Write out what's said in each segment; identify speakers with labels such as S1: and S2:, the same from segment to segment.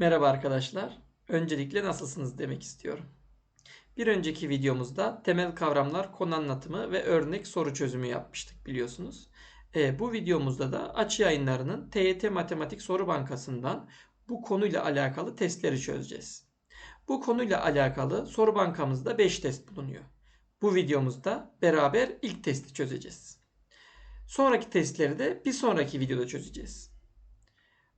S1: Merhaba arkadaşlar. Öncelikle nasılsınız demek istiyorum. Bir önceki videomuzda temel kavramlar, konu anlatımı ve örnek soru çözümü yapmıştık biliyorsunuz. E, bu videomuzda da Açı Yayınları'nın TYT Matematik Soru Bankası'ndan bu konuyla alakalı testleri çözeceğiz. Bu konuyla alakalı soru bankamızda 5 test bulunuyor. Bu videomuzda beraber ilk testi çözeceğiz. Sonraki testleri de bir sonraki videoda çözeceğiz.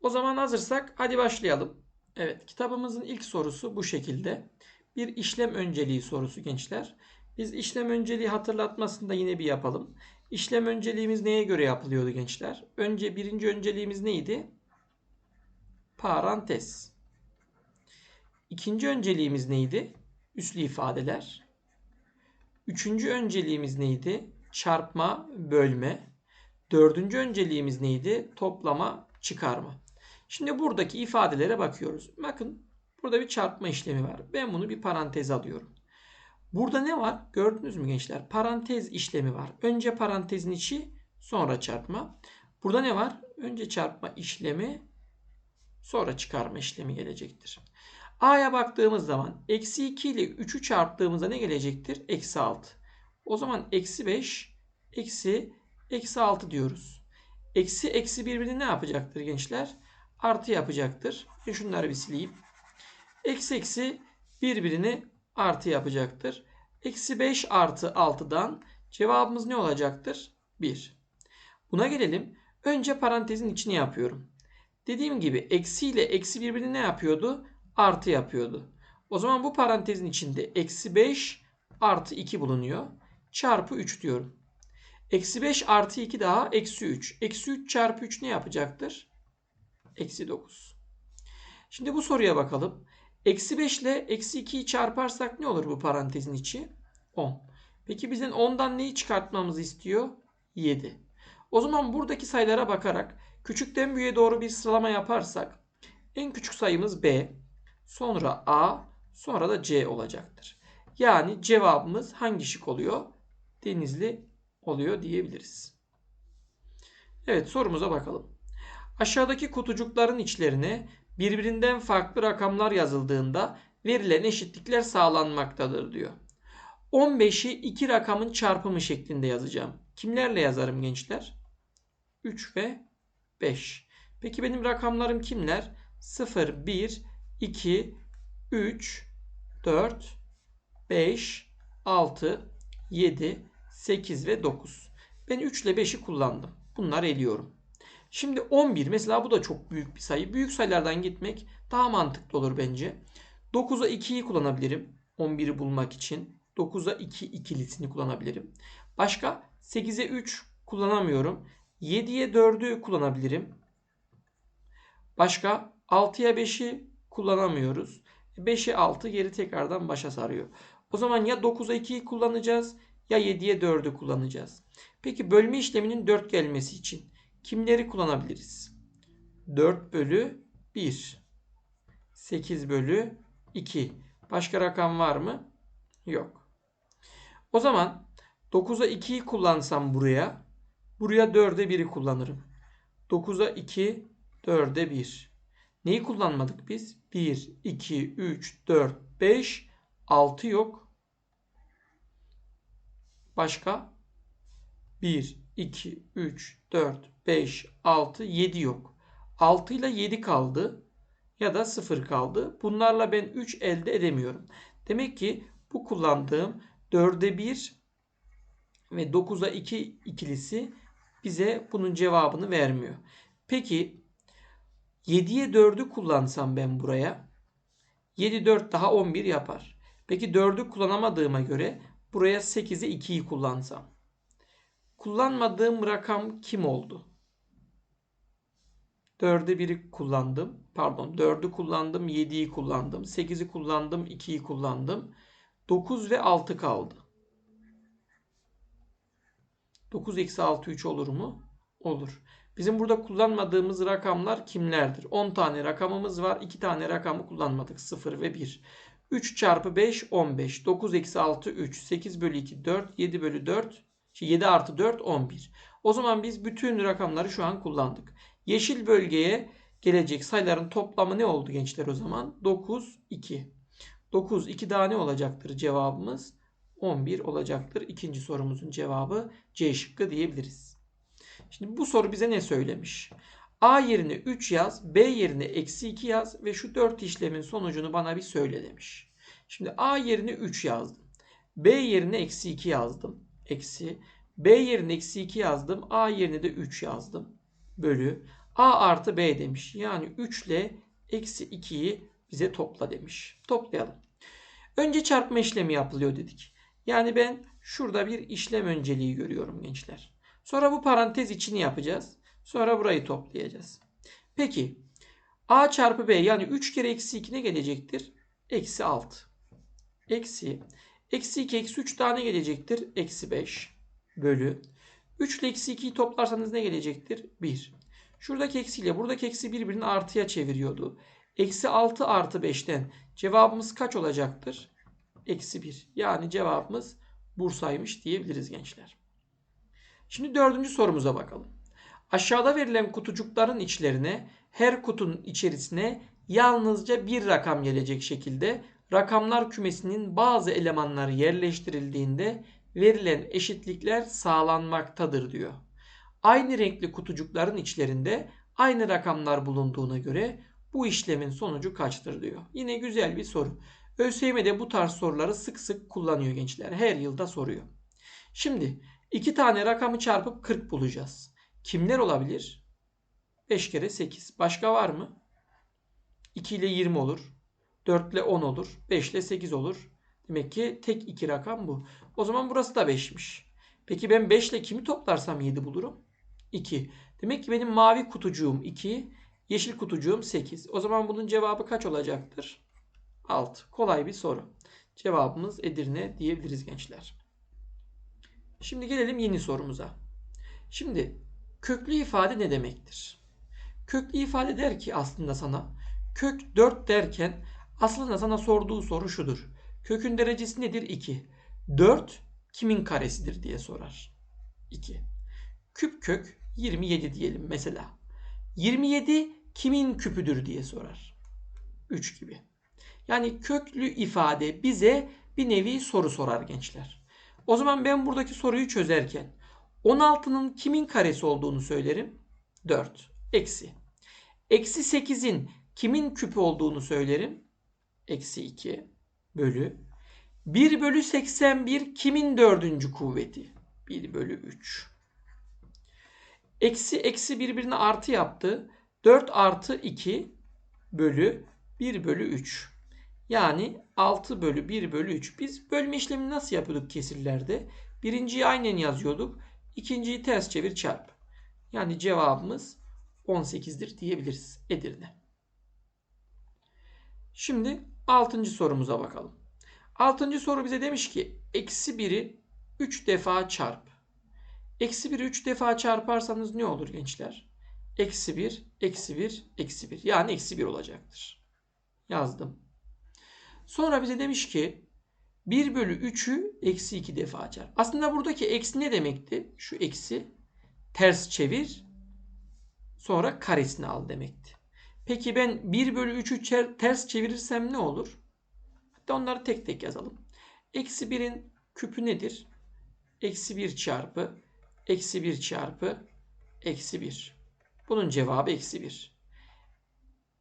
S1: O zaman hazırsak hadi başlayalım. Evet kitabımızın ilk sorusu bu şekilde. Bir işlem önceliği sorusu gençler. Biz işlem önceliği hatırlatmasını da yine bir yapalım. İşlem önceliğimiz neye göre yapılıyordu gençler? Önce birinci önceliğimiz neydi? Parantez. İkinci önceliğimiz neydi? Üslü ifadeler. Üçüncü önceliğimiz neydi? Çarpma, bölme. Dördüncü önceliğimiz neydi? Toplama, çıkarma. Şimdi buradaki ifadelere bakıyoruz. Bakın burada bir çarpma işlemi var. Ben bunu bir parantez alıyorum. Burada ne var? Gördünüz mü gençler? Parantez işlemi var. Önce parantezin içi sonra çarpma. Burada ne var? Önce çarpma işlemi sonra çıkarma işlemi gelecektir. A'ya baktığımız zaman eksi 2 ile 3'ü çarptığımızda ne gelecektir? Eksi 6. O zaman eksi 5 eksi eksi 6 diyoruz. Eksi eksi birbirini ne yapacaktır gençler? Artı yapacaktır. E şunları bir sileyim. Eksi eksi birbirini artı yapacaktır. Eksi 5 artı 6'dan cevabımız ne olacaktır? 1. Buna gelelim. Önce parantezin içini yapıyorum. Dediğim gibi eksi ile eksi birbirini ne yapıyordu? Artı yapıyordu. O zaman bu parantezin içinde eksi 5 artı 2 bulunuyor. Çarpı 3 diyorum. Eksi 5 artı 2 daha eksi 3. Eksi 3 çarpı 3 ne yapacaktır? Eksi 9. Şimdi bu soruya bakalım. Eksi 5 ile eksi 2'yi çarparsak ne olur bu parantezin içi? 10. Peki bizden 10'dan neyi çıkartmamızı istiyor? 7. O zaman buradaki sayılara bakarak küçükten büyüğe doğru bir sıralama yaparsak en küçük sayımız B, sonra A, sonra da C olacaktır. Yani cevabımız hangi şık oluyor? Denizli oluyor diyebiliriz. Evet sorumuza bakalım. Aşağıdaki kutucukların içlerine birbirinden farklı rakamlar yazıldığında verilen eşitlikler sağlanmaktadır diyor. 15'i iki rakamın çarpımı şeklinde yazacağım. Kimlerle yazarım gençler? 3 ve 5. Peki benim rakamlarım kimler? 0, 1, 2, 3, 4, 5, 6, 7, 8 ve 9. Ben 3 ile 5'i kullandım. Bunları eliyorum. Şimdi 11 mesela bu da çok büyük bir sayı. Büyük sayılardan gitmek daha mantıklı olur bence. 9'a 2'yi kullanabilirim. 11'i bulmak için. 9'a 2 ikilisini kullanabilirim. Başka 8'e 3 kullanamıyorum. 7'ye 4'ü kullanabilirim. Başka 6'ya 5'i kullanamıyoruz. 5'e 6 geri tekrardan başa sarıyor. O zaman ya 9'a 2'yi kullanacağız ya 7'ye 4'ü kullanacağız. Peki bölme işleminin 4 gelmesi için kimleri kullanabiliriz? 4 bölü 1. 8 bölü 2. Başka rakam var mı? Yok. O zaman 9'a 2'yi kullansam buraya. Buraya 4'e 1'i kullanırım. 9'a 2, 4'e 1. Neyi kullanmadık biz? 1, 2, 3, 4, 5, 6 yok. Başka? 1, 2, 3, 4, 5, 6, 7 yok. 6 ile 7 kaldı. Ya da 0 kaldı. Bunlarla ben 3 elde edemiyorum. Demek ki bu kullandığım 4'e 1 ve 9'a 2 ikilisi bize bunun cevabını vermiyor. Peki 7'ye 4'ü kullansam ben buraya 7 4 daha 11 yapar. Peki 4'ü kullanamadığıma göre buraya 8'e 2'yi kullansam. Kullanmadığım rakam kim oldu? 4'e 1'i kullandım. Pardon 4'ü kullandım. 7'yi kullandım. 8'i kullandım. 2'yi kullandım. 9 ve 6 kaldı. 9 eksi 6 3 olur mu? Olur. Bizim burada kullanmadığımız rakamlar kimlerdir? 10 tane rakamımız var. 2 tane rakamı kullanmadık. 0 ve 1. 3 çarpı 5 15. 9 eksi 6 3. 8 bölü 2 4. 7 bölü 4. 7 artı 4 11. O zaman biz bütün rakamları şu an kullandık. Yeşil bölgeye gelecek sayıların toplamı ne oldu gençler o zaman? 9, 2. 9, 2 daha ne olacaktır cevabımız? 11 olacaktır. İkinci sorumuzun cevabı C şıkkı diyebiliriz. Şimdi bu soru bize ne söylemiş? A yerine 3 yaz, B yerine eksi 2 yaz ve şu 4 işlemin sonucunu bana bir söyle demiş. Şimdi A yerine 3 yazdım. B yerine eksi 2 yazdım. Eksi. B yerine eksi 2 yazdım. A yerine de 3 yazdım. Bölü. A artı B demiş. Yani 3 ile eksi 2'yi bize topla demiş. Toplayalım. Önce çarpma işlemi yapılıyor dedik. Yani ben şurada bir işlem önceliği görüyorum gençler. Sonra bu parantez içini yapacağız. Sonra burayı toplayacağız. Peki A çarpı B yani 3 kere eksi 2 ne gelecektir? Eksi 6. Eksi. Eksi 2 eksi 3 tane gelecektir? Eksi 5. Bölü. 3 ile eksi 2'yi toplarsanız ne gelecektir? 1. Şuradaki eksiyle buradaki eksi birbirini artıya çeviriyordu. Eksi 6 artı 5'ten cevabımız kaç olacaktır? Eksi 1. Yani cevabımız Bursa'ymış diyebiliriz gençler. Şimdi dördüncü sorumuza bakalım. Aşağıda verilen kutucukların içlerine her kutunun içerisine yalnızca bir rakam gelecek şekilde rakamlar kümesinin bazı elemanları yerleştirildiğinde verilen eşitlikler sağlanmaktadır diyor. Aynı renkli kutucukların içlerinde aynı rakamlar bulunduğuna göre bu işlemin sonucu kaçtır diyor. Yine güzel bir soru. ÖSYM'de bu tarz soruları sık sık kullanıyor gençler. Her yılda soruyor. Şimdi iki tane rakamı çarpıp 40 bulacağız. Kimler olabilir? 5 kere 8. Başka var mı? 2 ile 20 olur. 4 ile 10 olur. 5 ile 8 olur. Demek ki tek iki rakam bu. O zaman burası da 5'miş. Peki ben 5 ile kimi toplarsam 7 bulurum? 2. Demek ki benim mavi kutucuğum 2, yeşil kutucuğum 8. O zaman bunun cevabı kaç olacaktır? 6. Kolay bir soru. Cevabımız Edirne diyebiliriz gençler. Şimdi gelelim yeni sorumuza. Şimdi köklü ifade ne demektir? Köklü ifade der ki aslında sana kök 4 derken aslında sana sorduğu soru şudur. Kökün derecesi nedir? 2. 4 kimin karesidir diye sorar. 2. Küp kök 27 diyelim mesela. 27 kimin küpüdür diye sorar. 3 gibi. Yani köklü ifade bize bir nevi soru sorar gençler. O zaman ben buradaki soruyu çözerken 16'nın kimin karesi olduğunu söylerim. 4. Eksi. Eksi 8'in kimin küpü olduğunu söylerim. Eksi 2 bölü. 1 bölü 81 kimin dördüncü kuvveti? 1 bölü 3. Eksi eksi birbirine artı yaptı. 4 artı 2 bölü 1 bölü 3. Yani 6 bölü 1 bölü 3. Biz bölme işlemini nasıl yapıyorduk kesirlerde? Birinciyi aynen yazıyorduk. İkinciyi ters çevir çarp. Yani cevabımız 18'dir diyebiliriz Edirne. Şimdi 6. sorumuza bakalım. 6. soru bize demiş ki eksi 1'i 3 defa çarp. Eksi 1'i 3 defa çarparsanız ne olur gençler? Eksi 1, eksi 1, eksi 1. Yani eksi 1 olacaktır. Yazdım. Sonra bize demiş ki 1 bölü 3'ü eksi 2 defa çarp. Aslında buradaki eksi ne demekti? Şu eksi ters çevir sonra karesini al demekti. Peki ben 1 bölü 3'ü ters çevirirsem ne olur? Hatta onları tek tek yazalım. Eksi 1'in küpü nedir? Eksi 1 çarpı eksi 1 çarpı eksi 1. Bunun cevabı eksi 1.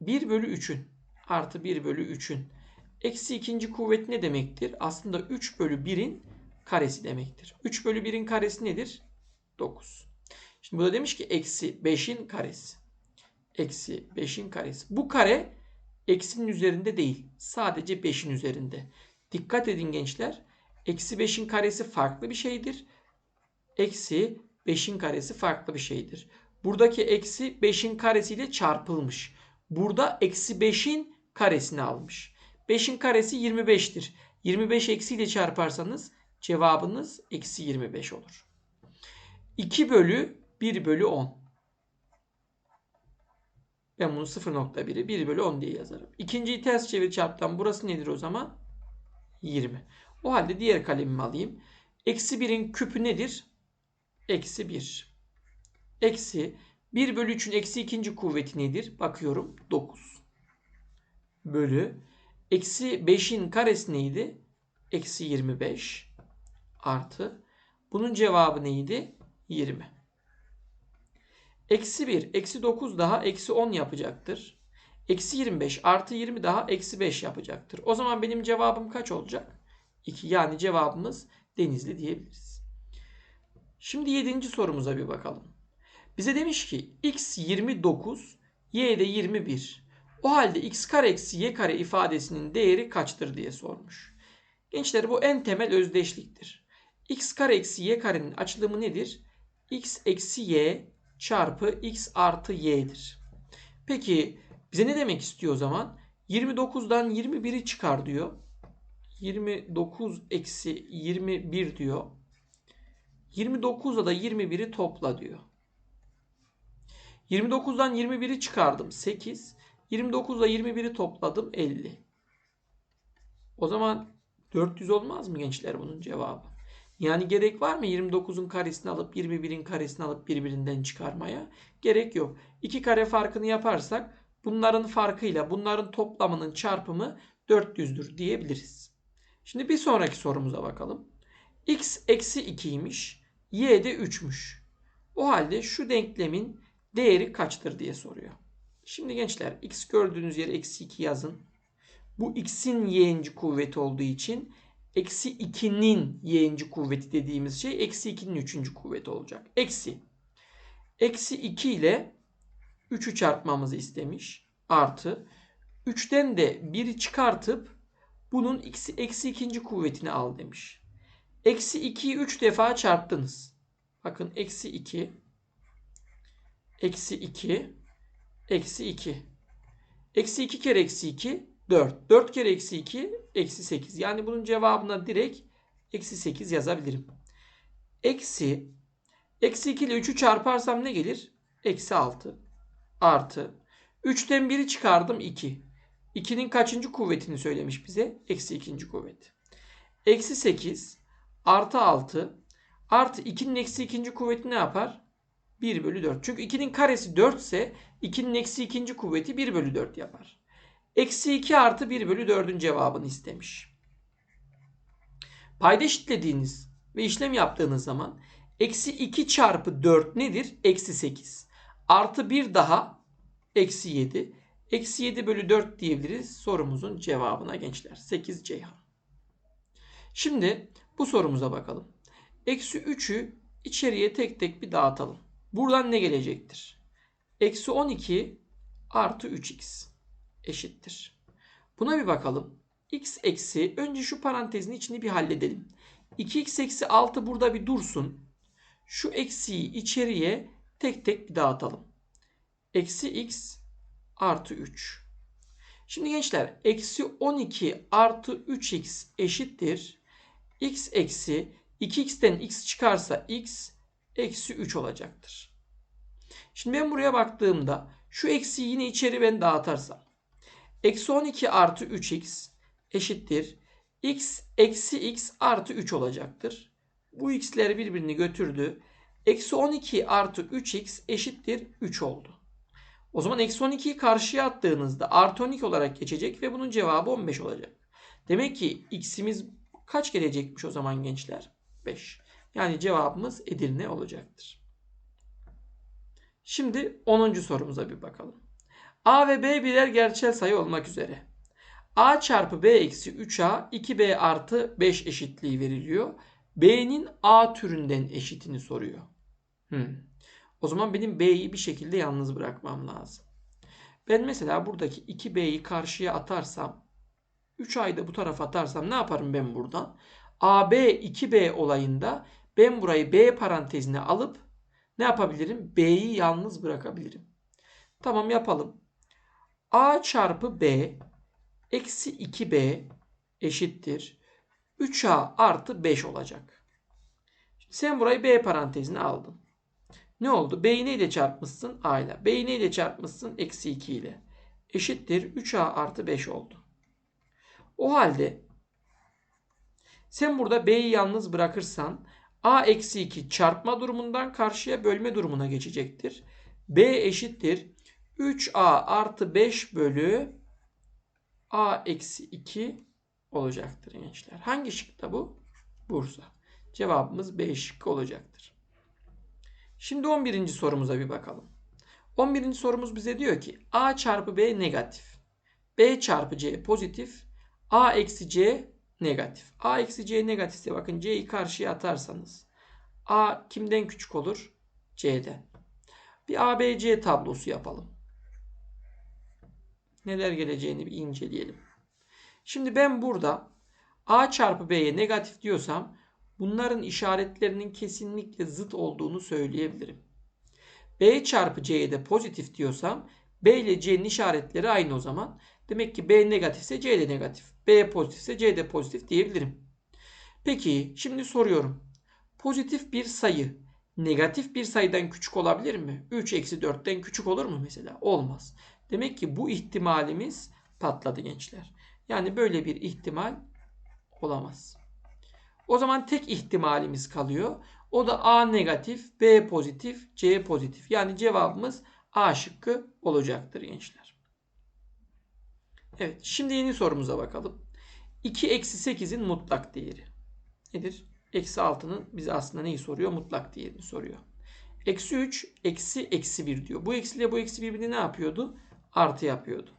S1: 1 bölü 3'ün artı 1 bölü 3'ün eksi ikinci kuvvet ne demektir? Aslında 3 bölü 1'in karesi demektir. 3 bölü 1'in karesi nedir? 9. Şimdi burada demiş ki eksi 5'in karesi. Eksi 5'in karesi. Bu kare eksinin üzerinde değil. Sadece 5'in üzerinde. Dikkat edin gençler. Eksi 5'in karesi farklı bir şeydir. Eksi 5'in karesi farklı bir şeydir. Buradaki eksi 5'in karesiyle çarpılmış. Burada eksi 5'in karesini almış. 5'in karesi 25'tir. 25 eksiyle çarparsanız cevabınız eksi 25 olur. 2 bölü 1 bölü 10. Ben bunu 0.1'i 1 bölü 10 diye yazarım. İkinciyi ters çevir çarptan burası nedir o zaman? 20. O halde diğer kalemimi alayım. Eksi 1'in küpü nedir? Eksi 1. Eksi 1 bölü 3'ün eksi ikinci kuvveti nedir? Bakıyorum 9. Bölü. Eksi 5'in karesi neydi? Eksi 25. Artı. Bunun cevabı neydi? 20. Eksi 1, eksi 9 daha eksi 10 yapacaktır. Eksi 25 artı 20 daha eksi 5 yapacaktır. O zaman benim cevabım kaç olacak? 2. Yani cevabımız Denizli diyebiliriz. Şimdi 7. sorumuza bir bakalım. Bize demiş ki x 29, y de 21. O halde x kare eksi y kare ifadesinin değeri kaçtır diye sormuş. Gençler bu en temel özdeşliktir. x kare eksi y karenin açılımı nedir? x eksi y çarpı x artı y'dir. Peki bize ne demek istiyor o zaman? 29'dan 21'i çıkar diyor. 29 eksi 21 diyor. 29'da da 21'i topla diyor. 29'dan 21'i çıkardım 8. 29'da 21'i topladım 50. O zaman 400 olmaz mı gençler bunun cevabı? Yani gerek var mı 29'un karesini alıp 21'in karesini alıp birbirinden çıkarmaya? Gerek yok. 2 kare farkını yaparsak bunların farkıyla bunların toplamının çarpımı 400'dür diyebiliriz. Şimdi bir sonraki sorumuza bakalım. x eksi 2'ymiş. y de 3'müş. O halde şu denklemin değeri kaçtır diye soruyor. Şimdi gençler x gördüğünüz yere eksi 2 yazın. Bu x'in y'inci kuvveti olduğu için eksi 2'nin y'inci kuvveti dediğimiz şey eksi 2'nin üçüncü kuvveti olacak. Eksi. Eksi 2 ile 3'ü çarpmamızı istemiş. Artı. 3'ten de 1'i çıkartıp bunun eksi, eksi ikinci kuvvetini al demiş. Eksi 2'yi 3 defa çarptınız. Bakın eksi 2 eksi 2 eksi 2 eksi 2 kere eksi 2 4. 4 kere eksi 2 eksi 8. Yani bunun cevabına direkt eksi 8 yazabilirim. Eksi eksi 2 ile 3'ü çarparsam ne gelir? Eksi 6 artı 3'ten 1'i çıkardım 2. 2'nin kaçıncı kuvvetini söylemiş bize? Eksi 2. kuvvet. Eksi 8 artı 6 artı 2'nin eksi 2. kuvveti ne yapar? 1 bölü 4. Çünkü 2'nin karesi 4 ise 2'nin eksi 2. kuvveti 1 bölü 4 yapar. Eksi 2 artı 1 bölü 4'ün cevabını istemiş. Payda eşitlediğiniz ve işlem yaptığınız zaman eksi 2 çarpı 4 nedir? Eksi 8. Artı 1 daha eksi 7. Eksi 7 bölü 4 diyebiliriz sorumuzun cevabına gençler. 8 Ceyhan. Şimdi bu sorumuza bakalım. Eksi 3'ü içeriye tek tek bir dağıtalım. Buradan ne gelecektir? Eksi 12 artı 3x eşittir. Buna bir bakalım. x eksi önce şu parantezin içini bir halledelim. 2x eksi 6 burada bir dursun. Şu eksiyi içeriye tek tek bir dağıtalım. Eksi x artı 3. Şimdi gençler eksi 12 artı 3x eşittir. x eksi 2x'ten x çıkarsa x eksi 3 olacaktır. Şimdi ben buraya baktığımda şu eksiyi yine içeri ben dağıtarsam. Eksi 12 artı 3x eşittir. x eksi x artı 3 olacaktır. Bu x'ler birbirini götürdü. Eksi 12 artı 3x eşittir 3 oldu. O zaman eksi 12'yi karşıya attığınızda artı 12 olarak geçecek ve bunun cevabı 15 olacak. Demek ki x'imiz kaç gelecekmiş o zaman gençler? 5. Yani cevabımız Edirne olacaktır. Şimdi 10. sorumuza bir bakalım. A ve B birer gerçel sayı olmak üzere. A çarpı B eksi 3A 2B artı 5 eşitliği veriliyor. B'nin A türünden eşitini soruyor. Hmm. O zaman benim B'yi bir şekilde yalnız bırakmam lazım. Ben mesela buradaki 2B'yi karşıya atarsam 3A'yı da bu tarafa atarsam ne yaparım ben buradan? AB 2B olayında ben burayı B parantezine alıp ne yapabilirim? B'yi yalnız bırakabilirim. Tamam yapalım. A çarpı B eksi 2B eşittir. 3A artı 5 olacak. Şimdi sen burayı B parantezine aldın. Ne oldu? B'yi neyle çarpmışsın? A ile. B'yi neyle çarpmışsın? Eksi 2 ile. Eşittir. 3A artı 5 oldu. O halde sen burada B'yi yalnız bırakırsan A eksi 2 çarpma durumundan karşıya bölme durumuna geçecektir. B eşittir 3A artı 5 bölü A eksi 2 olacaktır gençler. Hangi şıkta bu? Bursa. Cevabımız B şıkkı olacaktır. Şimdi 11. sorumuza bir bakalım. 11. sorumuz bize diyor ki A çarpı B negatif. B çarpı C pozitif. A eksi C negatif. A eksi C negatifse bakın C'yi karşıya atarsanız A kimden küçük olur? C'den. Bir ABC tablosu yapalım. Neler geleceğini bir inceleyelim. Şimdi ben burada A çarpı B'ye negatif diyorsam bunların işaretlerinin kesinlikle zıt olduğunu söyleyebilirim. B çarpı C'ye de pozitif diyorsam B ile C'nin işaretleri aynı o zaman. Demek ki B negatifse C de negatif. B pozitifse C de pozitif diyebilirim. Peki şimdi soruyorum. Pozitif bir sayı negatif bir sayıdan küçük olabilir mi? 3 eksi 4'ten küçük olur mu mesela? Olmaz. Demek ki bu ihtimalimiz patladı gençler. Yani böyle bir ihtimal olamaz. O zaman tek ihtimalimiz kalıyor. O da A negatif, B pozitif, C pozitif. Yani cevabımız A şıkkı olacaktır gençler. Evet şimdi yeni sorumuza bakalım. 2 eksi 8'in mutlak değeri nedir? Eksi 6'nın bize aslında neyi soruyor? Mutlak değerini soruyor. Eksi 3 eksi eksi 1 diyor. Bu eksiyle bu eksi birbirini ne yapıyordu? Artı yapıyordu.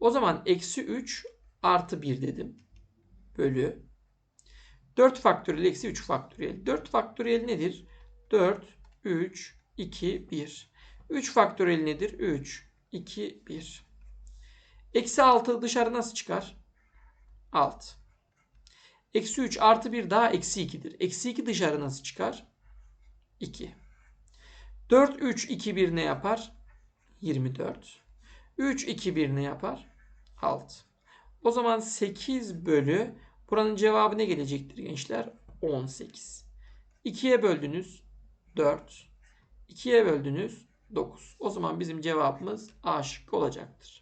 S1: O zaman eksi 3 artı 1 dedim. Bölü 4 faktöriyel eksi 3 faktöriyel. 4 faktöriyel nedir? 4, 3, 2, 1. 3 faktöriyel nedir? 3, 2, 1. Eksi 6 dışarı nasıl çıkar? 6. Eksi 3 artı 1 daha eksi 2'dir. Eksi 2 dışarı nasıl çıkar? 2. 4, 3, 2, 1 ne yapar? 24. 3, 2, 1 ne yapar? 6. O zaman 8 bölü buranın cevabı ne gelecektir gençler? 18. 2'ye böldünüz 4. 2'ye böldünüz 9. O zaman bizim cevabımız A şıkkı olacaktır.